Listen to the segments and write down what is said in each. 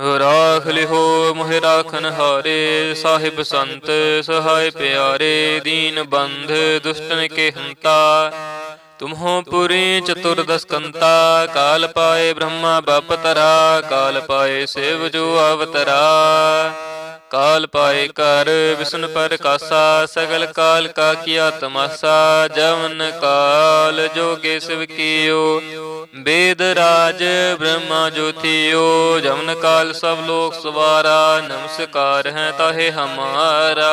ਰਾਖ ਲਿਹੋ ਮੋਹਿ ਰਾਖਨ ਹਾਰੇ, ਸਾਹਿਬ ਸੰਤ, ਸਹਾਇ ਪਿਆਰੇ, ਦੀਨ ਬੰਧ, ਦੁਸ਼ਟਨ ਕੇ ਹੰਤਾ। ਤੁਮਹੋ ਪੁਰੀ ਚਤੁਰਦਸ ਕੰਤਾ, ਕਾਲ ਪਾਏ ਬ੍ਰਹਮਾ ਬਪਤਰਾ ਕਾਲ ਪਾਏ ਸਿਵ ਜੋ ਅਵਤਰਾ ਕਾਲ ਪਾਏ ਕਰ ਵਿਸ਼ਨ ਪਰ ਕਾਸਾ ਸਗਲ ਕਾਲ ਕਾ ਕੀਆ ਤਮਾਸਾ ਜਵਨ ਕਾਲ ਜੋਗੇ ਸਿਵ ਕੀਓ ਵੇਦ ਰਾਜ ਬ੍ਰਹਮਾ ਜੋਤੀਓ ਜਮਨ ਕਾਲ ਸਭ ਲੋਕ ਸਵਾਰਾ ਨਮਸਕਾਰ ਹੈ ਤਾਹੇ ਹਮਾਰਾ।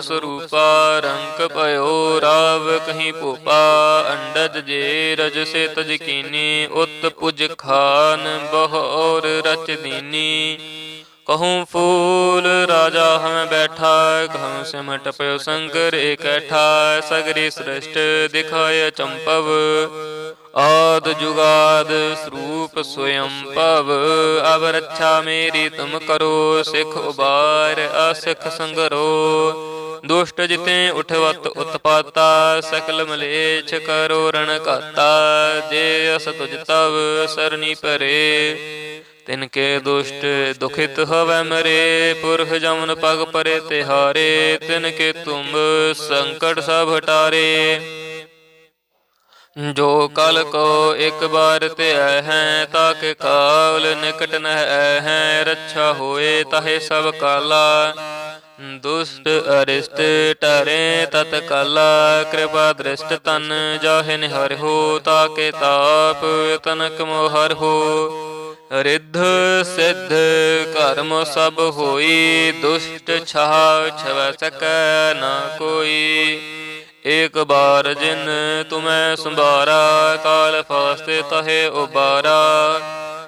ਸਰੂਪਾ ਰੰਕ ਭਇਓ, ਰਾਵ ਕਹੀਂ ਭੂਪਾ, ਅੰਡਜ ਜੇ ਰਜ ਸੇ ਤਜ ਕੀਨੀ ਉਤ ਪੁਜ ਖਾਨ ਬਹੋਰ ਰਚ ਦੀਨੀ। ਕਹੂੰ ਫੂਲ, ਰਾਜਾ ਹਮ ਬੈਠਾ ਕਹੂੰ ਸਿਮਟ ਪਇਓ ਸੰਕਰ ਇਕੱਠਾ ਸਗਰੀ ਸ੍ਰਿਸ਼ਟ ਦਿਖਾਇ ਚੰਪਵ। ਆਦ ਜੁਗਾਦ ਸਰੂਪ ਸਵਯੰ ਭਵ ਅਬ ਰੱਛਾ ਮੇਰੀ ਤੁਮ ਕਰੋ, ਸਿਖ ਉਬਾਰ ਅਸਿਖ ਸੰਗਰੋ। ਦੁਸ਼ਟ ਜਿਤੇ ਉਠਵਤ ਉਤਪਾਤਾ, ਸਕਲ ਮਲੇਛ ਕਰੋ ਰਣ ਘਾਤਾ, ਜੇ ਅਸ ਤੁਜ ਤਵ ਸਰਨੀ ਪਰੇ ਤਿਨ ਕੇ ਦੁਸ਼ਟ ਦੁਖਿਤ ਹੋਵੈ ਮਰੇ, ਪੁਰਖ ਜਮਨ ਪਗ ਪਰੇ ਤਿਹਾਰੇ, ਤਿਨ ਕੇ ਤੁਮ ਸੰਕਟ ਸਭ ਹਟਾਰੇ। ਜੋ ਕਲ ਕੋ ਇੱਕ ਬਾਰ ਤੇ ਆਇ ਹੈ ਤਾਕੇ ਕਾਲ ਨਿਕਟ ਨ ਹੈ, ਰੱਛਾ ਹੋਏ ਤਾਹੇ ਸਭ ਕਾਲਾ। ਦੁਸ਼ਟ ਅਰਿਸ਼ਟ ਟਰੇ ਤਤ ਕਾਲਾ, ਕਿਰਪਾ ਦ੍ਰਿਸ਼ਟ ਤਨ, ਜਾਹੇ ਨਿਹਰ ਹੋ ਤਾਕੇ ਤਾਪ, ਤਨਕ ਮੋਹਰ ਹੋ। ਰਿੱਧ ਸਿੱਧ ਕਰਮ ਸਭ ਹੋਈ, ਦੁਸ਼ਟ ਛਾਵ ਛਵ ਸਕੈ ਨਾ ਕੋਈ। ਏਕ ਬਾਰ ਜਿਨ ਤੁਮੈ ਸੰਭਾਰਾ ਕਾਲ ਫਾਸਤੇ ਤਹੇ ਉਬਾਰਾ।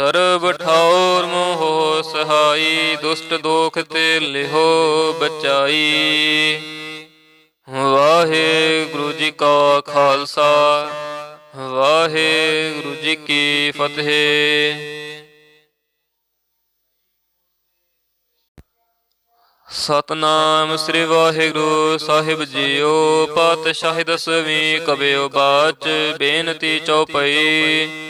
ਸਰਬ ਠੌਰ ਮੋਹ ਸਹਾਈ, ਦੁਸ਼ਟ ਦੋਖ ਤੇ ਲਿਹੋ ਬਚਾਈ। ਵਾਹਿਗੁਰੂ ਜੀ ਕਾ ਖਾਲਸਾ, ਵਾਹਿਗੁਰੂ ਜੀ ਕੀ ਫਤਿਹ। ਸਤਨਾਮ ਸ੍ਰੀ ਵਾਹਿਗੁਰੂ ਸਾਹਿਬ ਜੀਓ, ਪਾਤਸ਼ਾਹੀ ਦਸਵੀਂ ਕਬਿਓ ਬਾਚ, ਬੇਨਤੀ ਚਉਪਈ।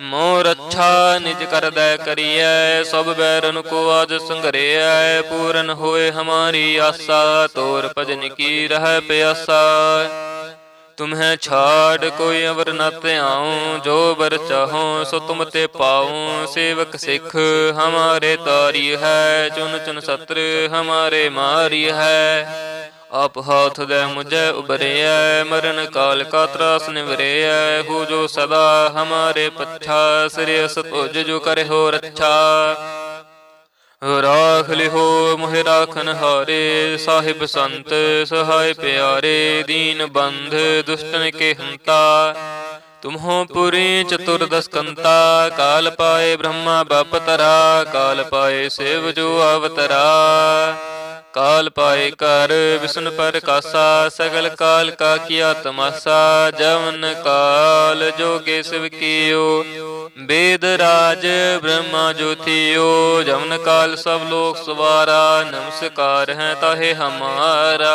ਮੋਰ ਅੱਛਾ ਨਿਜ ਕਰਦੈ ਕਰੀਐ, ਸਭ ਬੈਰਨ ਕੋ ਆਜ ਸੰਗਰਿਐ ਪੂਰਨ ਹੋਏ ਹਮਾਰੀ ਆਸਾ, ਤੋਰ ਭਜਨ ਕੀ ਰਹਿ ਪਿਆਸਾ। ਤੁਮਹਿ ਛਾੜ ਕੋਈ ਅਵਰ ਨ ਧਿਆਉ, ਜੋ ਬਰ ਚਾਹੋ ਸੋ ਤੁਮ ਤੇ ਪਾਉ। ਸੇਵਕ ਸਿੱਖ ਹਮਾਰੇ ਤਾਰੀ ਹੈ, ਚੁਨ ਚੁਨ ਸਤਰ ਹਮਾਰੇ ਮਾਰੀ ਹੈ। ਆਪ ਹਾਥ ਦੇ ਮੁਝੇ ਉਬਰਿਐ ਮਰਨ ਕਾਲ ਕਾ ਤਰਾਸ ਨਿਵਰਿਐ, ਹੋ ਜੋ ਸਦਾ ਹਮਾਰੇ ਪੱਛਾ, ਸ੍ਰੀ ਅਸ ਜੋ ਕਰੇ ਹੋ ਰੱਛਾ। ਰਾਖ ਲਿਹੋ ਮੋਹਿ ਰਾਖਨ ਹਾਰੇ, ਸਾਹਿਬ ਸੰਤ ਸਹਾਇ ਪਿਆਰੇ, ਦੀਨ ਬੰਧ ਦੁਸ਼ਟਨ ਕੇ ਹੰਤਾ। ਤੁਮਹੋ ਪੁਰੀ ਚਤੁਰਦਸ ਕੰਤਾ, ਕਾਲ ਪਾਏ ਬ੍ਰਹਮਾ ਬਪਤਰਾ ਕਾਲ ਪਾਏ ਸਿਵ ਜੋ ਅਵਤਰਾ ਕਾਲ ਪਾਏ ਕਰ ਵਿਸ਼ਨ ਪਰ ਕਾਸਾ ਸਗਲ ਕਾਲ ਕਾ ਕੀਆ ਤਮਾਸਾ ਜਵਨ ਕਾਲ ਜੋਗੇ ਸਿਵ ਕੀਓ ਬੇਦ ਰਾਜ ਬ੍ਰਹਮਾ ਜੋਤੀਓ ਜਵਨ ਕਾਲ ਸਭ ਲੋਕ ਸਵਾਰਾ ਨਮਸਕਾਰ ਹੈ ਤਾਹੇ ਹਮਾਰਾ।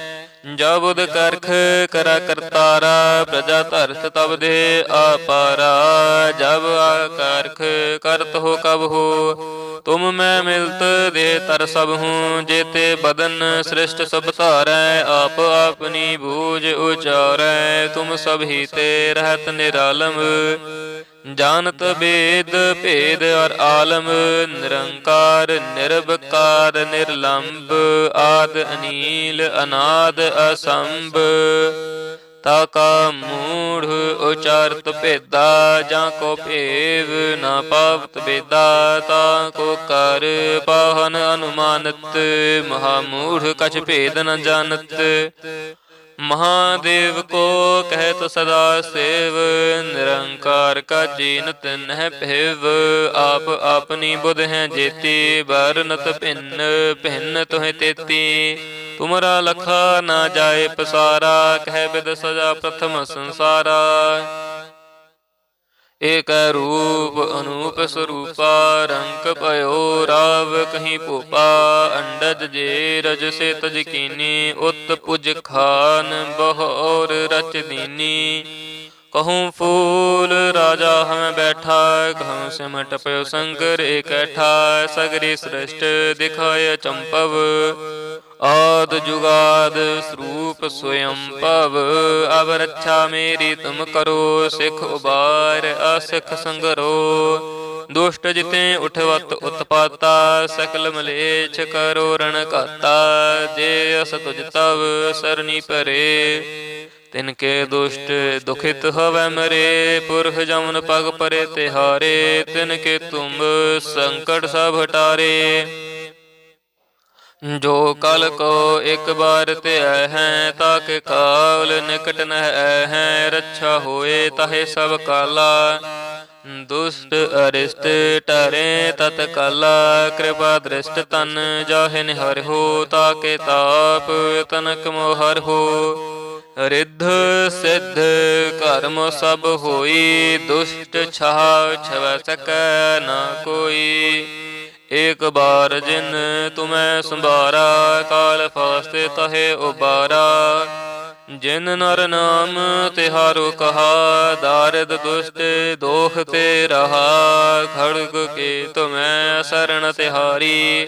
ਜਬੁਦ ਕਰਖ ਕਰਾ ਕਰਤਾਰਾ, ਪ੍ਰਜਾ ਧਰਤ ਤਬ ਦੇ ਆਪਾਰਾ। ਜਬ ਆਕਰਖ ਕਰਤ ਹੋ ਕਬ ਹੋ, ਤੁਮ ਮੈਂ ਮਿਲਤ ਦੇ ਤਰ ਸਭ ਹੂੰ। ਜੇਤੇ ਬਦਨ ਸ੍ਰਿਸ਼ਟ ਸਭ ਧਾਰੈ, ਆਪ ਆਪਣੀ ਬੂਝ ਉਚਾਰੈ। ਤੁਮ ਸਭ ਹੀ ਤੇ ਰਹਿਤ ਨਿਰਾਲਮ। ਜਾਣਤ ਬੇਦ, ਭੇਦ ਅਰ ਆਲਮ, ਨਿਰੰਕਾਰ ਨਿਰਭਕਾਰ ਨਿਰਲੰਭ ਆਦ ਅਨੀਲ, ਅਨਾਦ ਅਸੰਭ। ਤਾ ਕਾ ਮੂੜ ਉਚਾਰਤ ਭੇਦਾ, ਜਾਂ ਕੋ ਭੇਵ ਨਾ ਪਾਵਤ ਬੇਦਾ, ਤਾ ਕੋ ਕਰ ਪਾਹਨ ਅਨੁਮਾਨਤ, ਮਹਾ ਮੂੜ ਕਛ ਭੇਦ ਨ ਜਾਣਤ। ਮਹਾਦੇਵ ਕੋ ਕਹਿਤ ਸਦਾ ਸੇਵ, ਨਿਰੰਕਾਰ ਕਾ ਜੀਨਤ ਨਹਿ ਭੇਵ। ਆਪ ਆਪਣੀ ਬੁਧ ਹੈ ਜੇਤੀ, ਵਰਨਤ ਭਿੰਨ ਭਿੰਨ ਤੋਹਿ ਤੇਤੀ। ਤੁਮਰਾ ਲਖਾ ਨਾ ਜਾਏ ਪਸਾਰਾ, ਕਹਿ ਬਿਦ ਸਜਾ ਪ੍ਰਥਮ ਸੰਸਾਰਾ। ਏਕ ਰੂਪ ਅਨੂਪ ਸਰੂਪਾ, ਰੰਗ ਭਇਓ ਰਾਵ ਕਹੀਂ ਭੂਪਾ, ਅੰਡਜ ਜੇ ਰਜ ਸੇ ਤਜ ਕੀਨੀ ਉਤ ਪੁਜ ਖਾਨ, ਬਹੌਰ ਰਚ ਦੀਨੀ। ਕਹੂੰ ਫੂਲ ਰਾਜਾ ਹਮ ਬੈਠਾ ਕਹੂੰ ਸਿਮਟ ਪਇਓ ਸੰਕਰ ਇਕੱਠਾ ਸਗਰੀ ਸ੍ਰਿਸ਼ਟ ਦਿਖਾਇ ਚੰਪਵ ਆਦ ਜੁਗਾਦ ਸਰੂਪ ਸਵਯੰ ਭਵ ਅਬ ਰੱਛਾ ਮੇਰੀ ਤੁਮ ਕਰੋ ਸਿਖ ਉਬਾਰ ਅਸਿਖ ਸੰਗਰੋ ਦੁਸ਼ਟ ਜਿਤੇ ਉਠਵਤ ਉਤਪਾਤਾ ਸਕਲ ਮਲੇਛ ਕਰੋ ਰਣ ਕਾਤਾ ਜੇ ਅਸ ਤੁਜ ਤਵ ਸਰਨੀ ਪਰੇ ਤਿਨ ਕੇ ਦੁਸ਼ਟ ਦੁਖਿਤ ਹੋਵੈ ਮਰੇ, ਪੁਰਖ ਜਮਨ ਪਗ ਪਰੇ ਤਿਹਾਰੇ ਤਿਨ ਕੇ ਤੁਮ ਸੰਕਟ ਸਭ ਹਟਾਰੇ। ਜੋ ਕਲ ਕੋ ਇੱਕ ਬਾਰ ਧਿਆ ਹੈ, ਤਾਕੇ ਕਾਲ ਨਿਕਟ ਨ ਹੈ ਰੱਛਾ ਹੋਏ ਤਾਹੇ ਸਭ ਕਾਲਾ। ਦੁਸ਼ਟ ਅਰਿਸ਼ਟ ਟਰੇ ਤਤ ਕਾਲਾ, ਕਿਰਪਾ ਦ੍ਰਿਸ਼ਟ ਤਨ ਜਾਹੇ ਨਿਹਰ ਹੋ, ਤਾਕੇ ਤਾਪ ਤਨਕ ਮੋਹਰ ਹੋ। ਰਿੱਧ ਸਿੱਧ ਕਰਮ ਸਭ ਹੋਈ, ਦੁਸ਼ਟ ਛਾਹ ਛਵੈ ਸਕੈ ਨਾ ਕੋਈ। ਏਕ ਬਾਰ ਜਿਨ ਤੁਮੈ ਸੰਭਾਰਾ ਕਾਲ ਫਾਸਤੇ ਤਹੇ ਉਬਾਰਾ। ਜਿਨ ਨਰ ਨਾਮ ਤਿਹਾਰੋ ਕਹਾ, ਦਾਰਦ ਦੁਸ਼ਟ ਦੋਖ ਤੇ ਰਹਾ। ਖੜਗ ਕੇ ਤੁਮੈ ਸਰਣ ਤਿਹਾਰੀ।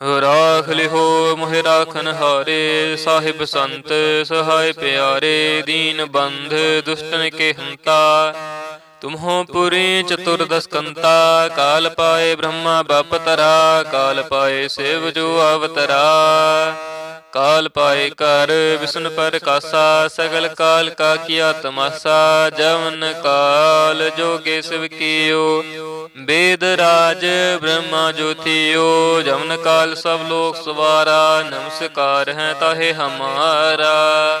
ਰਾਖ ਲਿਹੋ ਮੋਹਿ ਰਾਖਨ ਹਾਰੇ, ਸਾਹਿਬ ਸੰਤ, ਸਹਾਇ ਪਿਆਰੇ, ਦੀਨ ਬੰਧ, ਦੁਸ਼ਟਨ ਕੇ ਹੰਤਾ ਤੁਮਹੋ ਪੁਰੀ ਚਤੁਰਦਸ ਕੰਤਾ ਕਾਲ ਪਾਏ ਬ੍ਰਹਮਾ ਬਪਤਰਾ ਕਾਲ ਪਾਏ ਸਿਵ ਜੋ ਅਵਤਰਾ ਕਾਲ ਪਾਏ ਕਰ ਵਿਸ਼ਨ ਪਰ ਕਾਸਾ ਸਗਲ ਕਾਲ ਕਾ ਕੀਆ ਤਮਾਸਾ ਜਵਨ ਕਾਲ ਜੋਗੇ ਸਿਵ ਕੀਓ। ਬੇਦ ਰਾਜ ਬ੍ਰਹਮਾ ਜੋਤੀਓ। ਜਵਨ ਕਾਲ ਸਭ ਲੋਕ ਸਵਾਰਾ ਨਮਸਕਾਰ ਹੈ ਤਾਹੇ ਹਮਾਰਾ।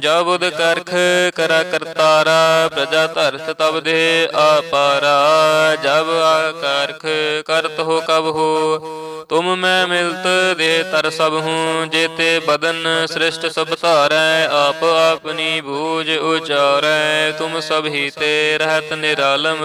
ਜਬੁਦ ਕਰਖ ਕਰਾ ਕਰਤਾਰਾ, ਪ੍ਰਜਾ ਧਰਤ ਤਬ ਦੇ ਆਪਾਰਾ। ਜਬ ਆਕਰਖ ਕਰਤ ਹੋ ਕਬ ਹੋ, ਤੁਮ ਮੈਂ ਮਿਲਤ ਦੇ ਤਰ ਸਭ ਹੂੰ। ਜੇਤੇ ਬਦਨ ਸ੍ਰਿਸ਼ਟ ਸਭ ਧਾਰੈ, ਆਪ ਆਪਨੀ ਬੂਝ ਉਚਾਰੈ। ਤੁਮ ਸਭ ਹੀ ਤੇ ਰਹਤ ਨਿਰਾਲਮ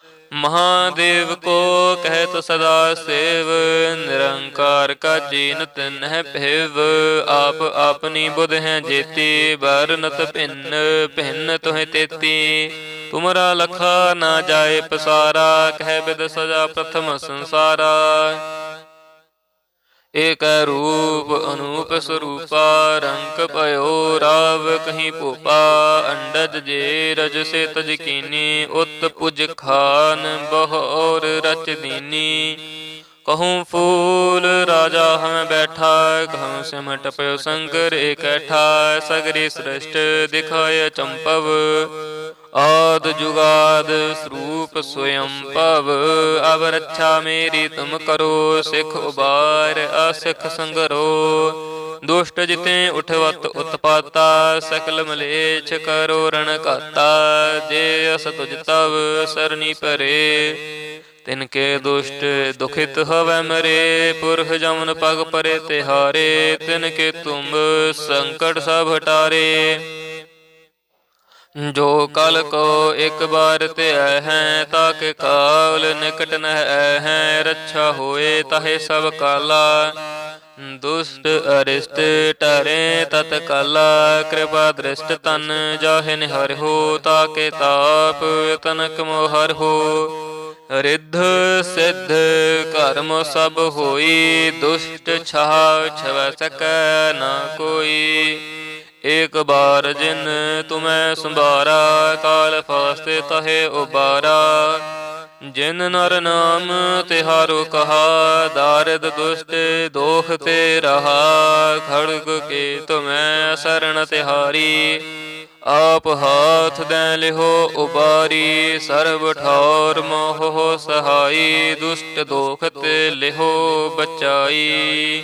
ਮਹਾਦੇਵ ਕੋ ਕਹਿਤ ਸਦਾ ਸੇਵ, ਨਿਰੰਕਾਰ ਕਾ ਜੀਨਤ ਨਹਿ ਭਿਵ, ਆਪ ਆਪਣੀ ਬੁਧ ਹੈ ਜੇਤੀ ਬਰਨਤ ਭਿੰਨ ਭਿੰਨ ਤੁਹੇ ਤੇਤੀ। ਤੁਮਰਾ ਲਖਾ ਨਾ ਜਾਏ ਪਸਾਰਾ, ਕਹਿ ਬਿਦ ਸਜਾ ਪ੍ਰਥਮ ਸੰਸਾਰਾ। ਏਕ ਰੂਪ ਅਨੂਪ ਸਰੂਪਾ, ਰੰਗ ਭਇਓ ਰਾਵ ਕਹੀਂ ਭੂਪਾ, ਅੰਡਜ ਜੇ ਰਜ ਸੇ ਤਜ ਕੀਨੀ ਉਤ ਪੁਜ ਖਾਨ ਬਹੋਰ ਰਚ ਦੀਨੀ। ਕਹੂੰ ਫੂਲ ਰਾਜਾ ਹਮ ਬੈਠਾ ਕਹੂੰ ਸਿਮਟ ਪਇਓ ਸੰਗਰ ਇਕੱਠਾ ਸਗਰੀ ਸ੍ਰਿਸ਼ਟ ਦਿਖਾਇ ਚੰਪਵ। ਆਦ ਜੁਗਾਦ ਸਰੂਪ ਸਵਯੰ ਭਵ ਅਬ ਰੱਛਾ ਮੇਰੀ ਤੁਮ ਕਰੋ, ਸਿਖ ਉਬਾਰ, ਅਸਿਖ ਸੰਗਰੋ। ਦੁਸ਼ਟ ਜਿਤੇ ਉਠਵਤ ਉਤਪਾਤਾ, ਸਕਲ ਮਲੇਛ ਕਰੋ ਰਣ ਘਾਤਾ। ਜੇ ਅਸ ਤੁਜ ਤਵ ਸਰਨੀ ਪਰੇ, ਤਿਨ ਕੇ ਦੁਸ਼ਟ ਦੁਖਿਤ ਹੋਵੇ ਮਰੇ। ਪੁਰਖ ਜਮਨ ਪਗ ਪਰੇ ਤਿਹਾਰੇ, ਤਿਨ ਕੇ ਤੁਮ ਸੰਕਟ ਸਭ ਹਟਾਰੇ। ਜੋ ਕਲ ਕੋ ਇੱਕ ਬਾਰ ਤੇ ਹੈ ਤਾਕੇ ਕਾਲ ਨਿਕਟ ਨਹਿ ਹੈ ਰੱਛਾ ਹੋਏ ਤਹੇ ਸਭ ਕਾਲਾ। ਦੁਸ਼ਟ ਅਰਿਸ਼ਟ ਟਰੇ ਤਤ ਕਾਲਾ, ਕਿਰਪਾ ਦ੍ਰਿਸ਼ਟ ਤਨ ਜਾਹਿ ਨਿਹਰ ਹੋ ਤਾਕੇ ਤਾਪ ਤਨਕ ਮੋਹਰ ਹੋ। ਰਿੱਧ ਸਿੱਧ ਕਰਮ ਸਭ ਹੋਈ, ਦੁਸ਼ਟ ਛਾਵ ਛਵੈ ਸਕੈ ਨਾ ਕੋਈ। ਏਕ ਬਾਰ ਜਿਨ ਤੁਮੈ ਸੰਭਾਰਾ, ਕਾਲ ਫਾਸਤੇ ਤਹੇ ਉਬਾਰਾ। ਜਿਨ ਨਰ ਨਾਮ ਤਿਹਾਰੋ ਕਹਾ, ਦਾਰਦ ਦੁਸ਼ਟ ਦੋਖ ਤੇ ਰਹਾ। ਖੜਗ ਕੇ ਤੁਮੈ ਸਰਣ ਤਿਹਾਰੀ, ਆਪ ਹਾਥ ਦੇ ਲਿਹੋ ਉਬਾਰੀ। ਸਰਬ ਠੌਰ ਮੋਹ ਸਹਾਈ, ਦੁਸ਼ਟ ਦੋਖ ਤੇ ਲਿਹੋ ਬਚਾਈ।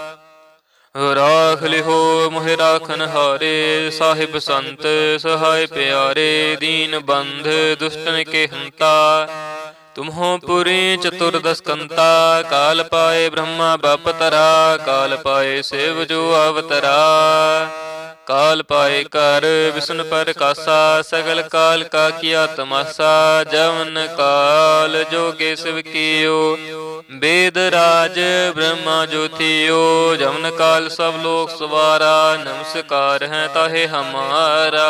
ਰਾਖ ਲਿਹੋ ਮੋਹਿ ਰਾਖਨ ਹਾਰੇ, ਸਾਹਿਬ ਸੰਤ, ਸਹਾਇ ਪਿਆਰੇ, ਦੀਨ ਬੰਧ, ਦੁਸ਼ਟਨ ਕੇ ਹੰਤਾ। ਤੁਮਹੋ ਪੁਰੀ ਚਤੁਰਦਸ ਕੰਤਾ ਕਾਲ ਪਾਏ ਬ੍ਰਹਮਾ ਬਪਤਰਾ ਕਾਲ ਪਾਏ ਸੇਵ ਜੋ ਅਵਤਰਾ ਕਾਲ ਪਾਏ ਕਰ ਵਿਸ਼ਨ ਪਰ ਕਾਸਾ ਸਗਲ ਕਾਲ ਕਾ ਕੀਆ ਤਮਾਸਾ, ਜਵਨ ਕਾਲ ਜੋਗੇ ਸਿਵ ਕੀਓ। ਵੇਦ ਰਾਜ ਬ੍ਰਹਮਾ ਜੋਤੀਓ ਜਵਨ ਕਾਲ ਸਭ ਲੋਕ ਸਵਾਰਾ, ਨਮਸਕਾਰ ਹੈ ਤਾਹੇ ਹਮਾਰਾ।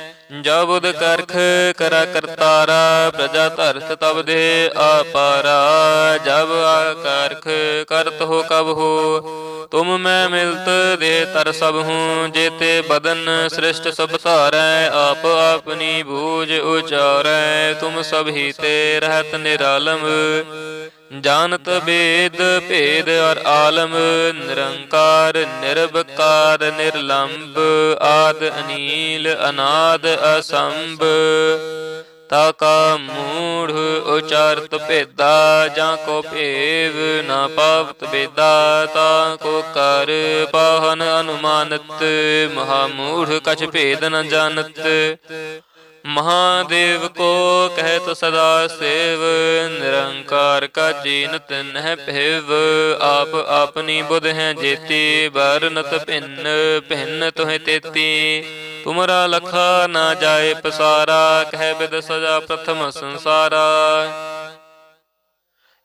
ਜਬੁਦ ਕਰਖ ਕਰਾ ਕਰਤਾਰਾ, ਪ੍ਰਜਾ ਧਰਤ ਤਬ ਦੇ ਆਪਾਰਾ। ਜਬ ਆਕਰਖ ਕਰਤ ਹੋ ਕਬ ਹੋ ਤੁਮ ਮੈਂ ਮਿਲਤ ਦੇ ਤਰ ਸਭ ਹੂੰ ਜੇਤੇ ਬਦਨ ਸ੍ਰਿਸ਼ਟ ਸਭ ਧਾਰੈ ਆਪ ਆਪਨੀ ਬੂਝ ਉਚਾਰੈ। ਤੁਮ ਸਭ ਹੀ ਤੇ ਰਹਿਤ ਨਿਰਾਲਮ ਜਾਣਤ ਬੇਦ ਭੇਦ ਅਰ ਆਲਮ। ਨਿਰੰਕਾਰ ਨਿਰਭਕਾਰ ਨਿਰਲੰਭ ਆਦ ਅਨੀਲ ਅਨਾਦ ਅਸੰਭ। ਤਾ ਕਾ ਮੂੜ ਉਚਾਰਤ ਭੇਦਾ, ਜਾਂ ਕੋ ਭੇਵ ਨਾ ਪਾਵਤ ਬੇਦਾ, ਤਾ ਕੋ ਕਰ ਪਾਹਨ ਅਨੁਮਾਨਤ, ਮਹਾ ਮੂੜ ਕਛ ਭੇਦ ਨ ਜਾਣਤ। ਮਹਾਦੇਵ ਕੋ ਕਹਿਤ ਸਦਾ ਸੇਵ, ਨਿਰੰਕਾਰ ਕਾ ਜੀਨਤ ਨਹਿ ਭੇਵ। ਆਪ ਆਪਣੀ ਬੁਧ ਹੈ ਜੇਤੀ ਬਰਨਤ ਭਿੰਨ ਭਿੰਨ ਤੋਹਿ ਤੇਤੀ। ਤੁਮਰਾ ਲਖਾ ਨਾ ਜਾਏ ਪਸਾਰਾ, ਕਹਿ ਬਿਦ ਸਜਾ ਪ੍ਰਥਮ ਸੰਸਾਰਾ।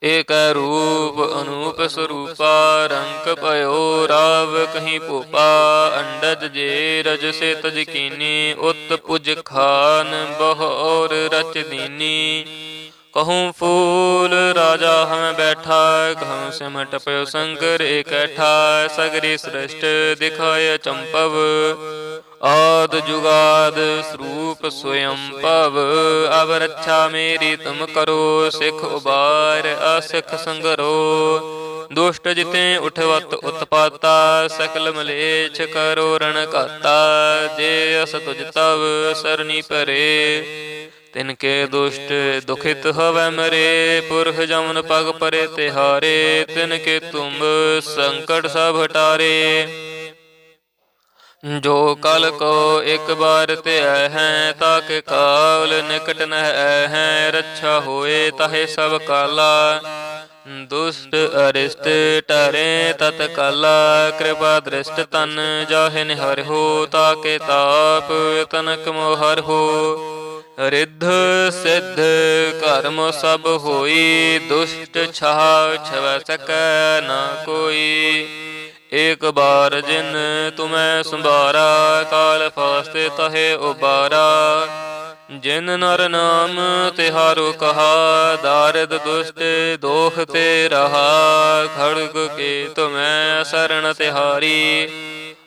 ਏਕ ਰੂਪ ਅਨੂਪ ਸਰੂਪਾ ਰੰਗ ਭਇਓ ਰਾਵ ਕਹੀਂ ਭੂਪਾ। ਅੰਡਜ ਜੇ ਰਜ ਸੇ ਤਜ ਕੀਨੀ, ਉਤ ਪੁਜ ਖਾਨ ਬਹੋਰ ਰਚ ਦੀਨੀ। ਕਹੂੰ ਫੂਲ ਰਾਜਾ ਹਮ ਬੈਠਾ ਕਹੂੰ ਸਿਮਟ ਪਇਓ ਸੰਗਰ ਇਕੱਠਾ ਸਗਰੀ ਸ੍ਰਿਸ਼ਟ ਦਿਖਾਇ ਚੰਪਵ ਆਦ ਜੁਗਾਦ ਸਰੂਪ ਸਵਯੰ ਭਵ ਅਬ ਰੱਛਾ ਮੇਰੀ ਤੁਮ ਕਰੋ ਸਿਖ ਉਬਾਰ ਅਸਿਖ ਸੰਗਰੋ ਦੁਸ਼ਟ ਜਿਤੇ ਉਠਵਤ ਉਤਪਾਤਾ ਸਕਲ ਮਲੇਛ ਕਰੋ ਰਣ ਘਾਤਾ ਜੇ ਅਸ ਤੁਜ ਤਵ ਸਰਨੀ ਪਰੇ ਤਿਨ ਕੇ ਦੁਸ਼ਟ ਦੁਖਿਤ ਹੋਵੈ ਮਰੇ, ਪੁਰਖ ਜਮਨ ਪਗ ਪਰੇ ਤਿਹਾਰੇ, ਤਿਨ ਕੇ ਤੁਮ ਸੰਕਟ ਸਭ ਹਟਾਰੇ। ਜੋ ਕਲ ਕੋ ਇੱਕ ਬਾਰ ਤੇ ਹੈ, ਤਾਕੇ ਕਾਲ ਨਿਕਟ ਨਹਿ ਹੈ ਰੱਛਾ ਹੋਏ ਤਹੇ ਸਭ ਕਾਲਾ। ਦੁਸ਼ਟ ਅਰਿਸ਼ਟ ਟਰੇ ਤਤ ਕਾਲਾ, ਕਿਰਪਾ ਦ੍ਰਿਸ਼ਟ ਤਨ ਜਾਹੇ ਨਿਹਰ ਹੋ, ਤਾਕੇ ਤਾਪ ਤਨਕ ਮੋਹਰ ਹੋ। ਰਿੱਧ ਸਿੱਧ ਕਰਮ ਸਭ ਹੋਈ, ਦੁਸ਼ਟ ਛਾਹ ਛਵੈ ਸਕੈ ਨਾ ਕੋਈ। ਏਕ ਬਾਰ ਜਿਨ ਤੁਮੈ ਸੰਭਾਰਾ ਕਾਲ ਫਾਸਤੇ ਤਹੇ ਉਬਾਰਾ। ਜਿਨ ਨਰ ਨਾਮ ਤਿਹਾਰੋ ਕਹਾ, ਦਾਰਦ ਦੁਸ਼ਟ ਦੋਖ ਤੇ ਰਹਾ। ਖੜਗ ਕੇ ਤੁਮੈ ਸਰਣ ਤਿਹਾਰੀ।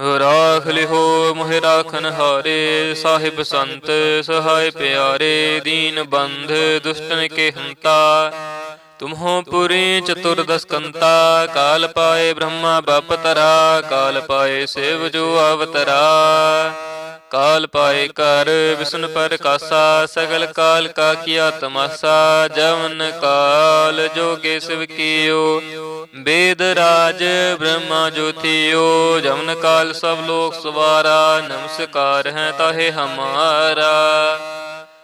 ਰਾਖ ਲਿਹੋ ਮੋਹਿ ਰਾਖਨ ਹਾਰੇ, ਸਾਹਿਬ ਸੰਤ ਸਹਾਇ ਪਿਆਰੇ, ਦੀਨ ਬੰਧ ਦੁਸ਼ਟਨ ਕੇ ਹੰਤਾ। ਤੁਮਹੋ ਪੁਰੀ ਚਤੁਰਦਸ ਕੰਤਾ, ਕਾਲ ਪਾਏ ਬ੍ਰਹਮਾ ਬਪਤਰਾ ਕਾਲ ਪਾਏ ਸਿਵ ਜੋ ਅਵਤਰਾ ਕਾਲ ਪਾਏ ਕਰ ਵਿਸ਼ਨ ਪਰ ਕਾਸਾ ਸਗਲ ਕਾਲ ਕਾ ਕੀਆ ਤਮਾਸਾ ਜਵਨ ਕਾਲ ਜੋਗੇ ਸਿਵ ਕੀਓ ਬੇਦ ਰਾਜ ਬ੍ਰਹਮਾ ਜੋਤੀਓ ਜਵਨ ਕਾਲ ਸਭ ਲੋਕ ਸਵਾਰਾ ਨਮਸਕਾਰ ਹੈ ਤਾਹੇ ਹਮਾਰਾ।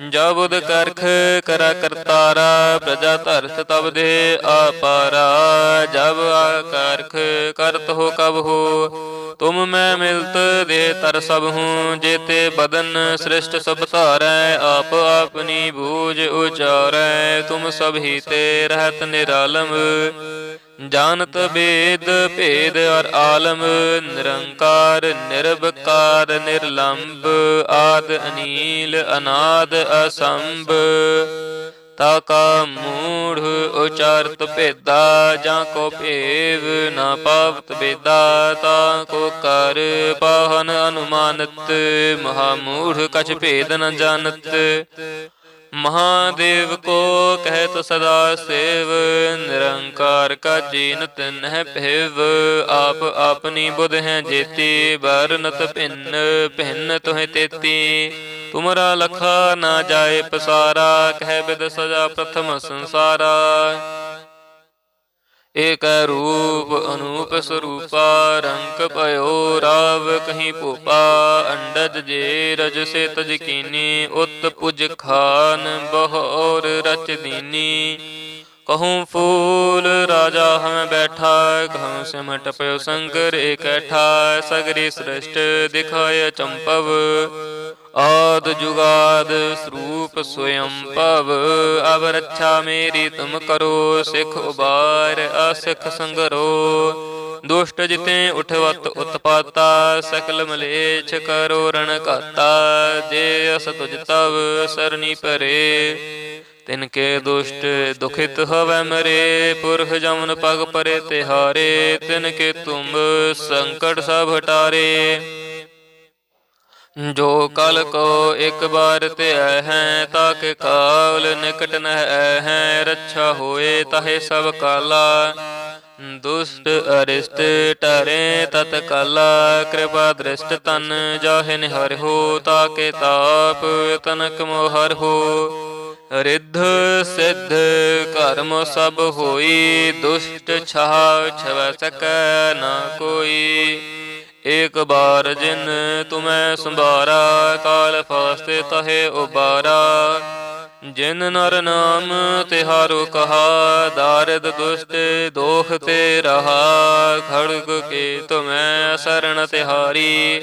ਜਬੁਦ ਕਰਖ ਕਰਾ ਕਰਤਾਰਾ, ਪ੍ਰਜਾ ਧਰਤ ਤਬ ਦੇ ਆਪਾਰਾ। ਜਬ ਆਕਰਖ ਕਰਤ ਹੋ ਕਬ ਹੋ, ਤੁਮ ਮੈਂ ਮਿਲਤ ਦੇ ਤਰ ਸਭ ਹੂੰ। ਜੇਤੇ ਬਦਨ ਸ੍ਰਿਸ਼ਟ ਸਭ ਧਾਰੈ, ਆਪ ਆਪਨੀ ਬੂਝ ਉਚਾਰੈ। ਤੁਮ ਸਭ ਹੀ ਤੇ ਰਹਤ ਨਿਰਾਲਮ। ਜਾਣਤ ਬੇਦ ਭੇਦ ਅਰ ਆਲਮ, ਨਿਰੰਕਾਰ ਨਿਰਭਕਾਰ ਨਿਰਲੰਭ ਆਦ ਅਨੀਲ, ਅਨਾਦ ਅਸੰਭ। ਤਾ ਕਾ ਮੂੜ ਉਚਾਰਤ ਭੇਦਾ, ਜਾਂ ਕੋ ਭੇਵ ਨਾ ਪਾਵਤ ਬੇਦਾ, ਤਾ ਕੋ ਕਰ ਪਾਹਨ ਅਨੁਮਾਨਤ, ਮਹਾ ਮੂੜ ਕਛ ਭੇਦ ਨ ਜਾਣਤ। ਮਹਾਦੇਵ ਕੋ ਕਹਿਤ ਸਦਾ ਸੇਵ, ਨਿਰੰਕਾਰ ਕਾ ਜੀਨਤ ਨਹਿ ਭੇਵ। ਆਪ ਆਪਣੀ ਬੁਧ ਹੈ ਜੇਤੀ, ਵਰਨਤ ਭਿੰਨ ਭਿੰਨ ਤੋਹਿ ਤੇਤੀ। ਤੁਮਰਾ ਲਖਾ ਨਾ ਜਾਏ ਪਸਾਰਾ, ਕਹਿ ਬਿਦ ਸਜਾ ਪ੍ਰਥਮ ਸੰਸਾਰਾ। ਏਕ ਰੂਪ ਅਨੂਪ ਸਰੂਪਾ, ਰੰਗ ਭਇਓ ਰਾਵ ਕਹੀਂ ਭੂਪਾ, ਅੰਡਜ ਜੇ ਰਜ ਸੇ ਤਜ ਕੀਨੀ ਉਤ ਪੁਜ ਖਾਨ, ਬਹੋਰ ਰਚ ਦੀਨੀ। ਕਹੂੰ ਫੂਲ ਰਾਜਾ ਹਮ ਬੈਠਾ ਕਹੂੰ ਸਿਮਟ ਪਇਓ ਸੰਕਰ ਇਕੱਠਾ ਸਗਰੀ ਸ੍ਰਿਸ਼ਟ ਦਿਖਾਇ ਚੰਪਵ ਆਦ ਜੁਗਾਦ ਸਰੂਪ ਸਵਯੰ ਭਵ ਅਬ ਰੱਛਾ ਮੇਰੀ ਤੁਮ ਕਰੋ ਸਿਖ ਉਬਾਰ ਅਸਿਖ ਸੰਗਰੋ ਦੁਸ਼ਟ ਜਿਤੇ ਉਠਵਤ ਉਤਪਾਤਾ ਸਕਲ ਮਲੇਛ ਕਰੋ ਰਣ ਘਾਤਾ ਜੇ ਅਸ ਤੁਜ ਤਵ ਸਰਨੀ ਪਰੇ ਤਿਨ ਕੇ ਦੁਸ਼ਟ ਦੁਖਿਤ ਹੋਵੈ ਮਰੇ, ਪੁਰਖ ਜਮਨ ਪਗ ਪਰੇ ਤਿਹਾਰੇ ਤਿਨ ਕੇ ਤੁਮ ਸੰਕਟ ਸਭ ਹਟਾਰੇ। ਜੋ ਕਲ ਕੋ ਇੱਕ ਬਾਰ ਤੇ ਹੈ ਤਾਕੇ ਕਾਲ ਨਿਕਟ ਨਹਿ ਹੈ ਰੱਛਾ ਹੋਏ ਤਾਹੇ ਸਭ ਕਾਲਾ। ਦੁਸ਼ਟ ਅਰਿਸ਼ਟ ਟਰੇ ਤਤ ਕਾਲਾ, ਕਿਰਪਾ ਦ੍ਰਿਸ਼ਟ ਤਨ ਜਾਹੇ ਨਿਹਰ ਹੋ ਤਾਕੇ ਤਾਪ ਤਨਕ ਮੋਹਰ ਹੋ। ਰਿੱਧ ਸਿੱਧ ਕਰਮ ਸਭ ਹੋਈ, ਦੁਸ਼ਟ ਛਾਹ ਛਵੈ ਸਕੈ ਨਾ ਕੋਈ। ਏਕ ਬਾਰ ਜਿਨ ਤੁਮੈ ਸੰਭਾਰਾ ਕਾਲ ਫਾਸਤੇ ਤਹੇ ਉਬਾਰਾ। ਜਿਨ ਨਰ ਨਾਮ ਤਿਹਾਰੋ ਕਹਾ, ਦਾਰਦ ਦੁਸ਼ਟ ਦੋਖ ਤੇ ਰਹਾ। ਖੜਗ ਕੇ ਤੁਮੈ ਸਰਣ ਤਿਹਾਰੀ।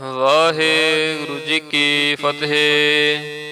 ਵਾਹਿਗੁਰੂ ਜੀ ਕੀ ਫਤਿਹ।